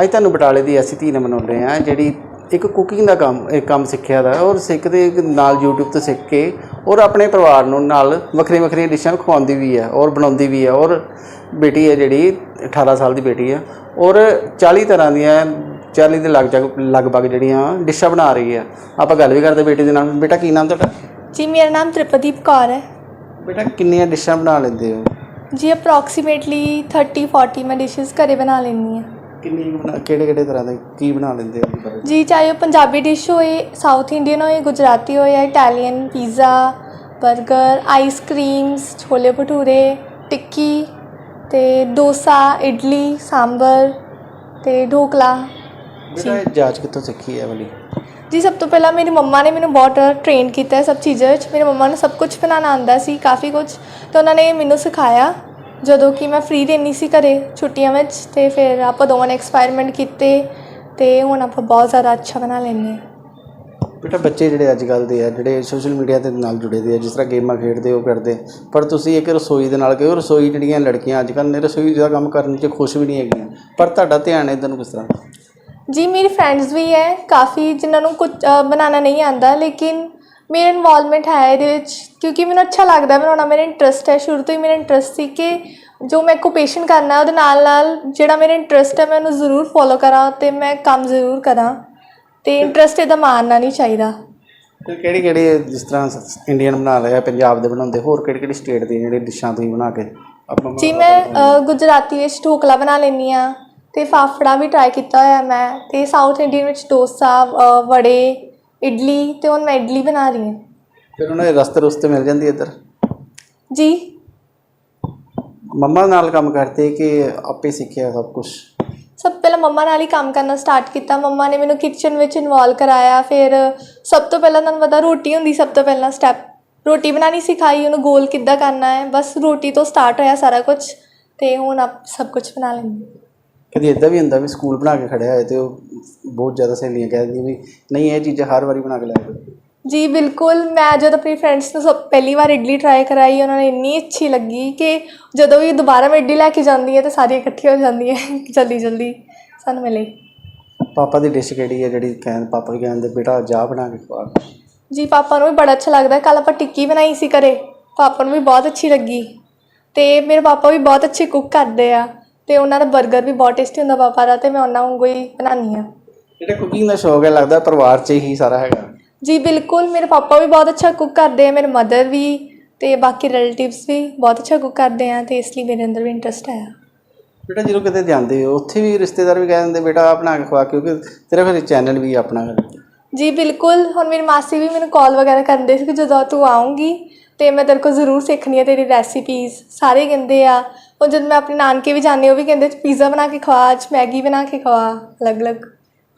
ਅੱਜ ਤੁਹਾਨੂੰ ਬਟਾਲੇ ਦੀ ਐਸੀ ਧੀ ਨੇ ਮਨਾਉਂਦੇ ਆ ਜਿਹੜੀ ਇੱਕ ਕੁਕਿੰਗ ਦਾ ਕੰਮ ਇੱਕ ਕੰਮ ਸਿੱਖਿਆ ਦਾ ਔਰ ਸਿੱਖਦੇ ਨਾਲ YouTube ਤੋਂ ਸਿੱਖ ਕੇ ਔਰ ਆਪਣੇ ਪਰਿਵਾਰ ਨੂੰ ਨਾਲ ਵੱਖਰੀਆਂ ਵੱਖਰੀਆਂ ਡਿਸ਼ਾਂ ਖਵਾਉਂਦੀ ਵੀ ਹੈ ਔਰ ਬਣਾਉਂਦੀ ਵੀ ਹੈ ਔਰ ਬੇਟੀ ਹੈ ਜਿਹੜੀ 18 ਸਾਲ ਦੀ ਬੇਟੀ ਹੈ ਔਰ 40 ਤਰ੍ਹਾਂ ਦੀਆਂ 40 ਦੇ ਲਗਭਗ ਲਗਭਗ ਜਿਹੜੀਆਂ ਡਿਸ਼ਾਂ ਬਣਾ ਰਹੀ ਹੈ। ਆਪਾਂ ਗੱਲ ਵੀ ਕਰਦੇ ਬੇਟੀ ਦੇ ਨਾਲ। ਬੇਟਾ ਕੀ ਨਾਮ ਤੁਹਾਡਾ? ਜੀ ਮੇਰਾ ਨਾਮ ਤ੍ਰਿਪਦੀਪ ਕੌਰ ਹੈ। ਬੇਟਾ ਕਿੰਨੀਆਂ ਡਿਸ਼ਾਂ ਬਣਾ ਲੈਂਦੇ ਹੋ? ਜੀ ਅਪਰੋਕਸੀਮੇਟਲੀ 30 40 ਮੈਂ ਡਿਸ਼ਸ ਘਰੇ ਬਣਾ ਲੈਂਦੀ ਹਾਂ। ਕਿੰਨੀ ਬਣਾ ਕਿਹੜੇ ਕਿਹੜੇ ਤਰ੍ਹਾਂ ਦੇ ਕੀ ਬਣਾ ਲੈਂਦੇ ਹੋ ਜੀ ਚਾਹੇ ਉਹ ਪੰਜਾਬੀ ਡਿਸ਼ ਹੋਏ ਸਾਊਥ ਇੰਡੀਅਨ ਹੋਏ ਗੁਜਰਾਤੀ ਹੋਏ Italian pizza 버ਗਰ ice creams chole bhature ਟਿੱਕੀ ਤੇ ਡੋਸਾ ਇਡਲੀ ਸਾਂਬਰ ਤੇ ਢੋਕਲਾ। ਬੇਟਾ ਇਹ ਜਾਚ ਕਿੱਥੋਂ ਸਿੱਖੀ ਹੈ ਵਾਲੀ? ਜੀ ਸਭ ਤੋਂ ਪਹਿਲਾਂ ਮੇਰੀ ਮੰਮਾ ਨੇ ਮੈਨੂੰ ਬਹੁਤ ਟ੍ਰੇਨ ਕੀਤਾ ਹੈ ਸਭ ਚੀਜ਼ਾਂ ਵਿੱਚ। ਮੇਰੇ ਮੰਮਾ ਨੂੰ ਸਭ ਕੁਝ ਬਣਾਉਣਾ ਆਉਂਦਾ ਸੀ ਕਾਫੀ ਕੁਝ ਤੇ ਉਹਨਾਂ ਨੇ ਮੈਨੂੰ ਸਿਖਾਇਆ। ਜਦੋਂ ਕਿ ਮੈਂ ਫ੍ਰੀ ਰਹਿੰਦੀ ਸੀ ਘਰੇ ਛੁੱਟੀਆਂ ਵਿੱਚ ਤੇ ਫਿਰ ਆਪਾਂ ਦੋਵਾਂ ਨੇ ਐਕਸਪੈਰੀਮੈਂਟ ਕੀਤੇ ਤੇ ਹੁਣ ਆਪਾਂ ਬਹੁਤ ਜ਼ਿਆਦਾ ਅੱਛਾ ਬਣਾ ਲੈਂਦੇ ਹਾਂ। ਬੇਟਾ ਬੱਚੇ ਜਿਹੜੇ ਅੱਜ ਕੱਲ ਦੇ ਆ ਜਿਹੜੇ ਸੋਸ਼ਲ ਮੀਡੀਆ ਦੇ ਨਾਲ ਜੁੜੇ ਦੇ ਆ ਜਿਸ ਤਰ੍ਹਾਂ ਗੇਮਾਂ ਖੇਡਦੇ ਉਹ ਕਰਦੇ ਪਰ ਤੁਸੀਂ ਇੱਕ ਰਸੋਈ ਦੇ ਨਾਲ ਹੋ ਰਸੋਈ ਜਿਹੜੀਆਂ ਲੜਕੀਆਂ ਅੱਜ ਕੱਲ ਨੇ ਰਸੋਈ ਦਾ ਕੰਮ ਕਰਨ 'ਚ ਖੁਸ਼ ਵੀ ਨਹੀਂ ਹੈਗੀਆਂ। ਪਰ ਤੁਹਾਡਾ ਧਿਆਨ ਇਧਰ ਨੂੰ ਕਿਸ ਤਰ੍ਹਾਂ? ਜੀ ਮੇਰੀ ਫਰੈਂਡਸ ਵੀ ਹੈ ਕਾਫੀ ਜਿਨ੍ਹਾਂ ਨੂੰ ਕੁਝ ਅ, ਬਣਾਉਣਾ ਨਹੀਂ ਆਉਂਦਾ ਲੇਕਿਨ ਮੇਰਾ ਇਨਵੋਲਵਮੈਂਟ ਹੈ ਇਹਦੇ ਵਿੱਚ ਕਿਉਂਕਿ ਮੈਨੂੰ ਅੱਛਾ ਲੱਗਦਾ ਬਣਾਉਣਾ ਮੇਰਾ ਇੰਟਰਸਟ ਹੈ। ਸ਼ੁਰੂ ਤੋਂ ਹੀ ਮੇਰਾ ਇੰਟਰਸਟ ਸੀ ਕਿ ਜੋ ਮੈਂ ਓਕੂਪੇਸ਼ਨ ਕਰਨਾ ਉਹਦੇ ਨਾਲ ਨਾਲ ਜਿਹੜਾ ਮੇਰਾ ਇੰਟਰਸਟ ਹੈ ਮੈਂ ਉਹਨੂੰ ਜ਼ਰੂਰ ਫੋਲੋ ਕਰਾਂ ਤੇ ਮੈਂ ਕੰਮ ਜ਼ਰੂਰ ਕਰਾਂ। ਤੇ ਇੰਟਰਸਟ ਇਹਦਾ ਮਾਰਨਾ ਨਹੀਂ ਚਾਹੀਦਾ। ਫਿਰ ਕਿਹੜੀ ਕਿਹੜੀ ਜਿਸ ਤਰ੍ਹਾਂ ਇੰਡੀਅਨ ਬਣਾ ਲਿਆ ਪੰਜਾਬ ਦੇ ਬਣਾਉਂਦੇ ਹੋਰ ਕਿਹੜੀ ਕਿਹੜੀ ਸਟੇਟ ਦੀ ਜਿਹੜੇ ਡਿਸ਼ਾਂ ਤੁਸੀਂ ਬਣਾ ਕੇ ਜੀ ਮੈਂ ਅ, ਗੁਜਰਾਤੀ ਵਿੱਚ ਢੋਕਲਾ ਬਣਾ ਲੈਂਦੀ ਆ ਤੇ ਫਾਫੜਾ ਵੀ ਟਰਾਈ ਕੀਤਾ ਹੋਇਆ ਮੈਂ ਤੇ ਸਾਊਥ ਇੰਡੀਅਨ ਵਿੱਚ ਡੋਸਾ ਅ, ਵੜੇ ਇਡਲੀ ਤੇ ਹੁਣ ਮੈਂ ਇਡਲੀ ਬਣਾ ਰਹੀ ਹਾਂ। ਫਿਰ ਉਹਨਾਂ ਦੇ ਰਸਤੇ ਰੁਸਤੇ ਮਿਲ ਜਾਂਦੀ ਇੱਧਰ? ਜੀ। ਮੰਮਾ ਨਾਲ ਕੰਮ ਕਰਦੇ ਕਿ ਆਪੇ ਸਿੱਖਿਆ ਸਭ ਕੁਝ ਸਭ ਪਹਿਲਾਂ ਮੰਮਾ ਨਾਲ ਹੀ ਕੰਮ ਕਰਨਾ ਸਟਾਰਟ ਕੀਤਾ। ਮੰਮਾ ਨੇ ਮੈਨੂੰ ਕਿਚਨ ਵਿੱਚ ਇਨਵੋਲਵ ਕਰਾਇਆ। ਫਿਰ ਸਭ ਤੋਂ ਪਹਿਲਾਂ ਤੁਹਾਨੂੰ ਪਤਾ ਰੋਟੀ ਹੁੰਦੀ ਸਭ ਤੋਂ ਪਹਿਲਾਂ ਸਟੈਪ ਰੋਟੀ ਬਣਾਉਣੀ ਸਿਖਾਈ ਉਹਨੂੰ ਗੋਲ ਕਿੱਦਾਂ ਕਰਨਾ ਹੈ। ਬਸ ਰੋਟੀ ਤੋਂ ਸਟਾਰਟ ਹੋਇਆ ਸਾਰਾ ਕੁਝ ਤੇ ਹੁਣ ਆਪ ਸਭ ਕੁਝ ਬਣਾ ਲੈਂਦੀ। ਕਦੀ ਇਦਾਂ ਵੀ ਹੁੰਦਾ ਵੀ ਸਕੂਲ ਬਣਾ ਕੇ ਖੜਿਆ ਹੋਏ ਤੇ ਉਹ ਬਹੁਤ ਜ਼ਿਆਦਾ ਸਹੇਲੀਆਂ ਕਹਿ ਦਿੰਦੀਆਂ ਵੀ ਨਹੀਂ ਇਹ ਚੀਜ਼ਾਂ ਹਰ ਵਾਰੀ ਬਣਾ ਕੇ ਲੈ ਕੇ ਜੀ ਬਿਲਕੁਲ। ਮੈਂ ਜਦ ਆਪਣੀ ਫਰੈਂਡਸ ਨੂੰ ਸਭ ਪਹਿਲੀ ਵਾਰ ਇਡਲੀ ਟਰਾਈ ਕਰਾਈ ਉਹਨਾਂ ਨੂੰ ਇੰਨੀ ਅੱਛੀ ਲੱਗੀ ਕਿ ਜਦੋਂ ਵੀ ਦੁਬਾਰਾ ਮੈਂ ਇਡਲੀ ਲੈ ਕੇ ਜਾਂਦੀ ਹਾਂ ਤੇ ਸਾਰੀਆਂ ਇਕੱਠੀਆਂ ਹੋ ਜਾਂਦੀਆਂ ਜਲਦੀ ਜਲਦੀ। ਸਾਨੂੰ ਮਿਲੇ। ਪਾਪਾ ਦੀ ਡਿਸ਼ ਕਿਹੜੀ ਹੈ ਜਿਹੜੀ ਕਹਿੰ ਪਾਪਾ ਵੀ ਕਹਿੰਦੇ ਬੇਟਾ ਜਾ ਬਣਾ ਕੇ ਖਵਾ ਜੀ ਪਾਪਾ ਨੂੰ ਵੀ ਬੜਾ ਅੱਛਾ ਲੱਗਦਾ। ਕੱਲ ਆਪਾਂ ਟਿੱਕੀ ਬਣਾਈ ਸੀ ਘਰੇ। ਪਾਪਾ ਨੂੰ ਵੀ ਬਹੁਤ ਅੱਛੀ ਲੱਗੀ। ਤੇ ਮੇਰੇ ਪਾਪਾ ਵੀ ਬਹੁਤ ਅੱਛੇ ਕੁੱਕ ਕਰਦੇ ਆ। ਤੇ ਉਹਨਾਂ ਦਾ 버ਗਰ ਵੀ ਬਹੁਤ ਟੇਸਟੀ ਹੁੰਦਾ ਪਾਪਾ ਦਾ ਤੇ ਮੈਂ ਉਹਨਾਂ ਵਾਂਗੂ ਹੀ ਬਣਾਉਂਦੀ ਆ ਜਿਹੜਾ ਕੁਕਿੰਗ ਦਾ ਸ਼ੌਕ ਹੈ ਲੱਗਦਾ ਪਰਿਵਾਰ 'ਚ ਹੀ ਸਾਰਾ ਹੈਗਾ। ਜੀ ਬਿਲਕੁਲ ਮੇਰੇ ਪਾਪਾ ਵੀ ਬਹੁਤ ਅੱਛਾ ਕੁੱਕ ਕਰਦੇ ਆ ਮੇਰੇ ਮਦਰ ਵੀ ਤੇ ਬਾਕੀ ਰਿਲੇਟਿਵਸ ਵੀ ਬਹੁਤ ਅੱਛਾ ਕੁੱਕ ਕਰਦੇ ਆ ਤੇ ਇਸ ਲਈ ਮੇਰੇ ਅੰਦਰ ਵੀ ਇੰਟਰਸਟ ਆਇਆ। ਬੇਟਾ ਜਦੋਂ ਕਿਤੇ ਜਾਂਦੇ ਹੋ ਉੱਥੇ ਵੀ ਰਿਸ਼ਤੇਦਾਰ ਵੀ ਕਹਿ ਦਿੰਦੇ ਬੇਟਾ ਆਹ ਬਣਾ ਕੇ ਖਵਾ ਕਿਉਂਕਿ ਤੇਰਾ ਫਿਰ ਚੈਨਲ ਵੀ ਆਪਣਾ ਹੈ। ਜੀ ਬਿਲਕੁਲ ਹੁਣ ਮੇਰੀ ਮਾਸੀ ਵੀ ਮੈਨੂੰ ਕਾਲ ਵਗੈਰਾ ਕਰਦੇ ਸੀ ਕਿ ਜਦੋਂ ਤੂੰ ਆਉਂਗੀ ਤੇ ਮੈਂ ਤੇਰੇ ਕੋਲ ਜ਼ਰੂਰ ਸਿੱਖਣੀ ਹੈ ਤੇਰੀ ਰੈਸਿਪੀਜ਼ ਸਾਰੇ ਕਹਿੰਦੇ ਆ ਉਹ ਜਦ ਮੈਂ ਆਪਣੇ ਨਾਨਕੇ ਵੀ ਜਾਂਦੀ ਉਹ ਵੀ ਕਹਿੰਦੇ ਪੀਜ਼ਾ ਬਣਾ ਕੇ ਖਵਾ ਅੱਜ ਮੈਗੀ ਬਣਾ ਕੇ ਖਵਾ ਅਲੱਗ-ਅਲੱਗ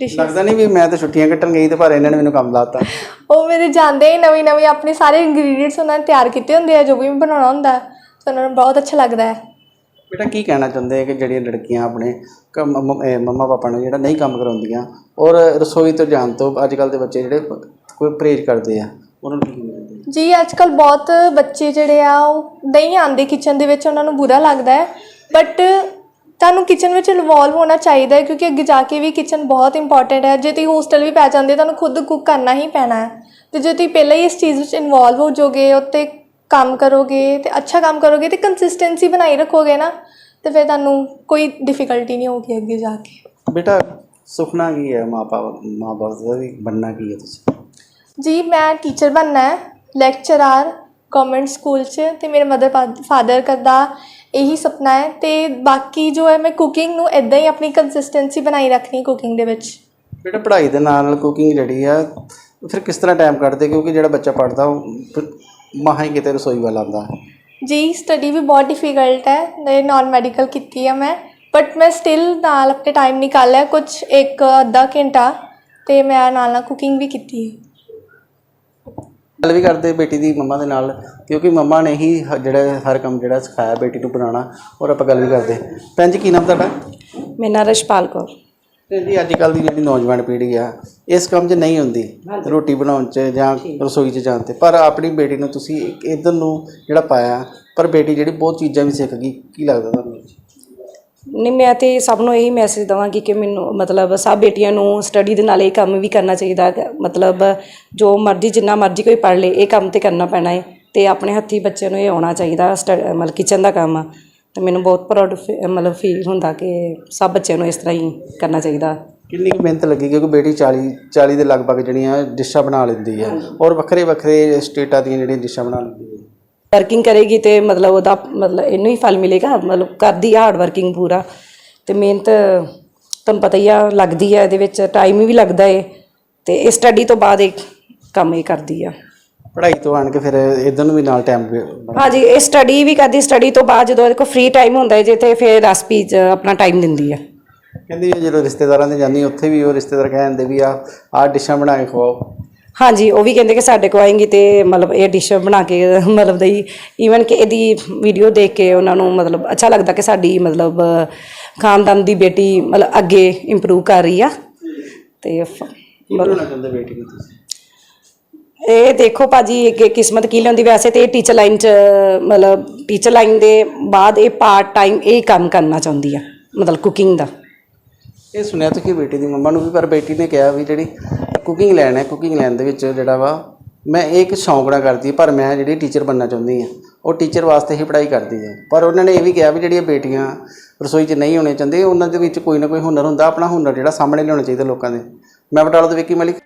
ਡਿਸ਼ ਲੱਗਦਾ ਨਹੀਂ ਵੀ ਮੈਂ ਤਾਂ ਛੁੱਟੀਆਂ ਕੱਟਣ ਗਈ ਤੇ ਪਰ ਇਹਨਾਂ ਨੇ ਮੈਨੂੰ ਕੰਮ ਲਾਤਾ ਉਹ ਮੇਰੇ ਜਾਂਦੇ ਹੀ ਨਵੀਂ ਨਵੀਂ ਆਪਣੇ ਸਾਰੇ ਇੰਗਰੀਡੀਅੰਟਸ ਉਹਨਾਂ ਨੇ ਤਿਆਰ ਕੀਤੇ ਹੁੰਦੇ ਆ ਜੋ ਵੀ ਮੈਂ ਬਣਾਉਣਾ ਹੁੰਦਾ ਤੇ ਉਹਨਾਂ ਨੂੰ ਬਹੁਤ ਅੱਛਾ ਲੱਗਦਾ ਹੈ ਬੇਟਾ ਕੀ ਕਹਿਣਾ ਚਾਹੁੰਦੇ ਆ ਕਿ ਜਿਹੜੀਆਂ ਲੜਕੀਆਂ ਆਪਣੇ ਕ- ਮੰਮ- ਇਹ ਮੰਮਾ ਪਾਪਾ ਨੂੰ ਜਿਹੜਾ ਨਹੀਂ ਕੰਮ ਕਰਾਉਂਦੀਆਂ ਔਰ ਰਸੋਈ ਤੋਂ ਜਾਣ ਤੋਂ ਅੱਜ ਕੱਲ ਦੇ ਬੱਚੇ ਜਿਹੜੇ ਪ- ਕੋਈ ਪਰਹੇਜ਼ ਕਰਦੇ ਆ ਉਹਨਾਂ ਨੂੰ ਕੀ ਕਹਿਣਾ? ਜੀ ਅੱਜ ਕੱਲ ਬਹੁਤ ਬੱਚੇ ਜਿਹੜੇ ਆ ਉਹ ਨਹੀਂ ਆਉਂਦੇ ਕਿਚਨ ਦੇ ਵਿੱਚ ਉਹਨਾਂ ਨੂੰ ਬੁਰਾ ਲੱਗਦਾ ਹੈ। ਬਟ ਤੁਹਾਨੂੰ ਕਿਚਨ ਵਿੱਚ ਇਨਵੋਲਵ ਹੋਣਾ ਚਾਹੀਦਾ ਹੈ ਕਿਉਂਕਿ ਅੱਗੇ ਜਾ ਕੇ ਵੀ ਕਿਚਨ ਬਹੁਤ ਇੰਪੋਰਟੈਂਟ ਹੈ। ਜੇ ਤੁਸੀਂ ਹੋਸਟਲ ਵੀ ਪੈ ਜਾਂਦੇ ਤੁਹਾਨੂੰ ਖੁਦ ਕੁੱਕ ਕਰਨਾ ਹੀ ਪੈਣਾ ਹੈ। ਤੇ ਜੇ ਤੁਸੀਂ ਪਹਿਲਾਂ ਹੀ ਇਸ ਚੀਜ਼ ਵਿੱਚ ਇਨਵੋਲਵ ਹੋ ਜਾਓਗੇ ਉੱਤੇ ਕੰਮ ਕਰੋਗੇ ਤੇ ਅੱਛਾ ਕੰਮ ਕਰੋਗੇ ਤੇ ਕੰਸਿਸਟੈਂਸੀ ਬਣਾਈ ਰੱਖੋਗੇ ਨਾ ਤੇ ਫਿਰ ਤੁਹਾਨੂੰ ਕੋਈ ਡਿਫਿਕਲਟੀ ਨਹੀਂ ਹੋਊਗੀ ਅੱਗੇ ਜਾ ਕੇ। ਬੇਟਾ ਸੁਪਨਾ ਕੀ ਹੈ? ਮਾਂ ਬਾਪ ਮਾਂ ਬਾਪ ਦਾ ਵੀ ਬਣਨਾ ਕੀ ਹੈ ਤੁਸੀਂ? ਜੀ ਮੈਂ ਟੀਚਰ ਬਣਨਾ ਹੈ। ਲੈਕਚਰਰ ਗਵਰਨਮੈਂਟ ਸਕੂਲ 'ਚ ਤੇ ਮੇਰੇ ਮਦਰ ਫਾਦਰ ਦਾ ਇਹੀ ਸੁਪਨਾ ਹੈ ਤੇ ਬਾਕੀ ਜੋ ਹੈ ਮੈਂ ਕੁਕਿੰਗ ਨੂੰ ਇਦਾਂ ਹੀ ਆਪਣੀ ਕੰਸਿਸਟੈਂਸੀ ਬਣਾਈ ਰੱਖਣੀ ਕੁਕਿੰਗ ਦੇ ਵਿੱਚ। ਬੇਟਾ ਪੜ੍ਹਾਈ ਦੇ ਨਾਲ ਕੁਕਿੰਗ ਜਿਹੜੀ ਆ ਫਿਰ ਕਿਸ ਤਰ੍ਹਾਂ ਟਾਈਮ ਕੱਢਦੇ? ਕਿਉਂਕਿ ਜਿਹੜਾ ਬੱਚਾ ਪੜ੍ਹਦਾ ਉਹ ਮਸਾਂ ਹੀ ਕਿਤੇ ਰਸੋਈ ਵੱਲ ਆਉਂਦਾ ਜੀ ਸਟੱਡੀ ਵੀ ਬਹੁਤ ਡਿਫਿਕਲਟ ਹੈ ਮੈਂ ਨਾਨ ਮੈਡੀਕਲ ਕੀਤੀ ਆ ਮੈਂ ਬਟ ਮੈਂ ਸਟਿਲ ਨਾਲ ਆਪਣੇ ਟਾਈਮ ਨਿਕਾਲਿਆ ਕੁਝ ਇੱਕ ਅੱਧਾ ਘੰਟਾ ਤੇ ਮੈਂ ਨਾਲ ਨਾਲ ਕੁਕਿੰਗ ਵੀ ਕੀਤੀ। ਹੈ ਗੱਲ ਵੀ ਕਰਦੇ ਬੇਟੀ ਦੀ ਮੰਮਾ ਦੇ ਨਾਲ ਕਿਉਂਕਿ ਮੰਮਾ ਨੇ ਹੀ ਹ- ਜਿਹੜਾ ਹਰ ਕੰਮ ਜਿਹੜਾ ਸਿਖਾਇਆ ਬੇਟੀ ਨੂੰ ਬਣਾਉਣਾ ਔਰ ਆਪਾਂ ਗੱਲ ਵੀ ਕਰਦੇ। ਭੈਣ ਜੀ ਕੀ ਨਾਮ ਤੁਹਾਡਾ? ਮੇਰਾ ਨਾਂ ਰਛਪਾਲ ਕੌਰ। ਤੇ ਜੀ ਅੱਜ ਕੱਲ ਦੀ ਜਿਹੜੀ ਨੌਜਵਾਨ ਪੀੜ੍ਹੀ ਆ ਇਸ ਕੰਮ 'ਚ ਨਹੀਂ ਹੁੰਦੀ ਰੋਟੀ ਬਣਾਉਣ 'ਚ ਜਾਂ ਰਸੋਈ 'ਚ ਜਾਣ ਤੇ। ਪਰ ਆਪਣੀ ਬੇਟੀ ਨੂੰ ਤੁਸੀਂ ਇਧਰ ਨੂੰ ਜਿਹੜਾ ਪਾਇਆ ਪਰ ਬੇਟੀ ਜਿਹੜੀ ਬਹੁਤ ਚੀਜ਼ਾਂ ਵੀ ਸਿੱਖ ਗਈ ਕੀ ਲੱਗਦਾ ਤੁਹਾਨੂੰ? ਨਹੀਂ ਮੈਂ ਤੇ ਸਭ ਨੂੰ ਇਹੀ ਮੈਸੇਜ ਦਵਾਂਗੀ ਕਿ ਮੈਨੂੰ ਮਤਲਬ ਸਭ ਬੇਟੀਆਂ ਨੂੰ ਸਟੱਡੀ ਦੇ ਨਾਲ ਇਹ ਕੰਮ ਵੀ ਕਰਨਾ ਚਾਹੀਦਾ। ਮਤਲਬ ਜੋ ਮਰਜ਼ੀ ਜਿੰਨਾ ਮਰਜ਼ੀ ਕੋਈ ਪੜ੍ਹ ਲੇ ਇਹ ਕੰਮ ਤੇ ਕਰਨਾ ਪੈਣਾ ਹੈ ਤੇ ਆਪਣੇ ਹੱਥੀ ਬੱਚੇ ਨੂੰ ਇਹ ਆਉਣਾ ਚਾਹੀਦਾ ਮਤਲਬ ਕਿਚਨ ਦਾ ਕੰਮ। ਤੇ ਮੈਨੂੰ ਬਹੁਤ ਪ੍ਰਾਊਡ ਮਤਲਬ ਫੀਲ ਹੁੰਦਾ ਕਿ ਸਭ ਬੱਚਿਆਂ ਨੂੰ ਇਸ ਤਰ੍ਹਾਂ ਹੀ ਕਰਨਾ ਚਾਹੀਦਾ। ਕਿੰਨੀ ਕੁ ਮਿਹਨਤ ਲੱਗੀ ਕਿਉਂਕਿ ਬੇਟੀ 40 40 ਦੇ ਲਗਭਗ ਜਿਹੜੀਆਂ ਡਿਸ਼ਾਂ ਬਣਾ ਲੈਂਦੀ ਹੈ ਔਰ ਵੱਖਰੇ ਵੱਖਰੇ ਸਟੇਟਾਂ ਦੀਆਂ ਜਿਹੜੀਆਂ ਡਿਸ਼ਾਂ ਬਣਾ ਲੈਂਦੀ ਹੈ। ਵਰਕਿੰਗ ਕਰੇਗੀ ਤੇ ਮਤਲਬ ਉਹਦਾ ਮਤਲਬ ਇਹਨੂੰ ਹੀ ਫਲ ਮਿਲੇਗਾ ਮਤਲਬ ਕਰਦੀ ਆ ਹਾਰਡ ਵਰਕਿੰਗ ਪੂਰਾ। ਤੇ ਮਿਹਨਤ ਤੁਹਾਨੂੰ ਪਤਾ ਹੀ ਆ ਲੱਗਦੀ ਆ ਇਹਦੇ ਵਿੱਚ ਟਾਈਮ ਵੀ ਲੱਗਦਾ ਏ। ਤੇ ਇਹ ਸਟੱਡੀ ਤੋਂ ਬਾਅਦ ਇਹ ਕੰਮ ਇਹ ਕਰਦੀ ਆ। ਪੜ੍ਹਾਈ ਤੋਂ ਆਣ ਕੇ ਫਿਰ ਇਧਰ ਨੂੰ ਵੀ ਨਾਲ ਟਾਈਮ ਹਾਂਜੀ ਇਹ ਸਟੱਡੀ ਵੀ ਕਰਦੀ ਸਟੱਡੀ ਤੋਂ ਬਾਅਦ ਜਦੋਂ ਇਹਦੇ ਕੋਲ ਫ੍ਰੀ ਟਾਈਮ ਹੁੰਦਾ ਹੈ ਜੇ ਤੇ ਫਿਰ ਰੈਸਪੀ ਆਪਣਾ ਟਾਈਮ ਦਿੰਦੀ ਆ। ਕਹਿੰਦੀ ਜਦੋਂ ਰਿਸ਼ਤੇਦਾਰਾਂ ਦੇ ਜਾਂਦੀ ਉੱਥੇ ਵੀ ਉਹ ਰਿਸ਼ਤੇਦਾਰ ਕਹਿੰਦੇ ਵੀ ਆ ਆਹ ਡਿਸ਼ਾਂ ਬਣਾ ਕੇ ਖਵਾਓ। ਹਾਂਜੀ ਉਹ ਵੀ ਕਹਿੰਦੇ ਕਿ ਸਾਡੇ ਕੋਲ ਆਏਂਗੀ ਤੇ ਮਤਲਬ ਇਹ ਡਿਸ਼ ਬਣਾ ਕੇ ਮਤਲਬ ਦਈ। ਈਵਨ ਕਿ ਇਹਦੀ ਵੀਡੀਓ ਦੇਖ ਕੇ ਉਹਨਾਂ ਨੂੰ ਮਤਲਬ ਅੱਛਾ ਲੱਗਦਾ ਕਿ ਸਾਡੀ ਮਤਲਬ ਖਾਨਦਾਨ ਦੀ ਬੇਟੀ ਮਤਲਬ ਅੱਗੇ ਇੰਪਰੂਵ ਕਰ ਰਹੀ ਆ। ਤੇ ਫ- ਕੀ ਬਣਾਉਣਾ ਚਾਹੁੰਦੇ ਬੇਟੀ ਨੂੰ ਤੁਸੀਂ? ਇਹ ਦੇਖੋ ਭਾਜੀ ਅੱਗੇ ਕਿਸਮਤ ਕੀ ਲਿਆਉਂਦੀ ਵੈਸੇ ਤੇ ਇਹ ਟੀਚਰ ਲਾਈਨ ਚ ਮਤਲਬ ਟੀਚਰ ਲਾਈਨ ਦੇ ਬਾਅਦ ਇਹ ਪਾਰਟ ਟਾਈਮ ਇਹ ਕੰਮ ਕਰਨਾ ਚਾਹੁੰਦੀ ਆ ਮਤਲਬ ਕੁਕਿੰਗ ਦਾ। ਇਹ ਸੁਣਿਆ ਤੁਸੀਂ ਬੇਟੀ ਦੀ ਮੰਮਾ ਨੂੰ ਵੀ ਪਰ ਬੇਟੀ ਨੇ ਕਿਹਾ ਵੀ ਜਿਹੜੀ ਕੁਕਿੰਗ ਲੈਣ ਹੈ ਕੁਕਿੰਗ ਲੈਣ ਦੇ ਵਿੱਚ ਜਿਹੜਾ ਵਾ, ਮੈਂ ਇਹ ਇੱਕ ਸ਼ੌਂਕ ਨਾਲ ਕਰਦੀ ਪਰ ਮੈਂ ਜਿਹੜੀ ਟੀਚਰ ਬਣਨਾ ਚਾਹੁੰਦੀ ਹਾਂ ਉਹ ਟੀਚਰ ਵਾਸਤੇ ਹੀ ਪੜ੍ਹਾਈ ਕਰਦੀ ਹੈ ਪਰ ਉਹਨਾਂ ਨੇ ਇਹ ਵੀ ਕਿਹਾ ਵੀ ਜਿਹੜੀਆਂ ਬੇਟੀਆਂ ਰਸੋਈ 'ਚ ਨਹੀਂ ਹੋਣੇ ਚਾਹੁੰਦੇ, ਉਹਨਾਂ ਦੇ ਵਿੱਚ ਕੋਈ ਨਾ ਕੋਈ ਹੁਨਰ ਹੁੰਦਾ, ਆਪਣਾ ਹੁਨਰ ਜਿਹੜਾ ਸਾਹਮਣੇ ਲਿਆਉਣਾ ਚਾਹੀਦਾ ਲੋਕਾਂ ਦੇ। ਮੈਂ ਬਟਾਲਾ ਤੋਂ ਵਿੱਕੀ ਮਲਿਕ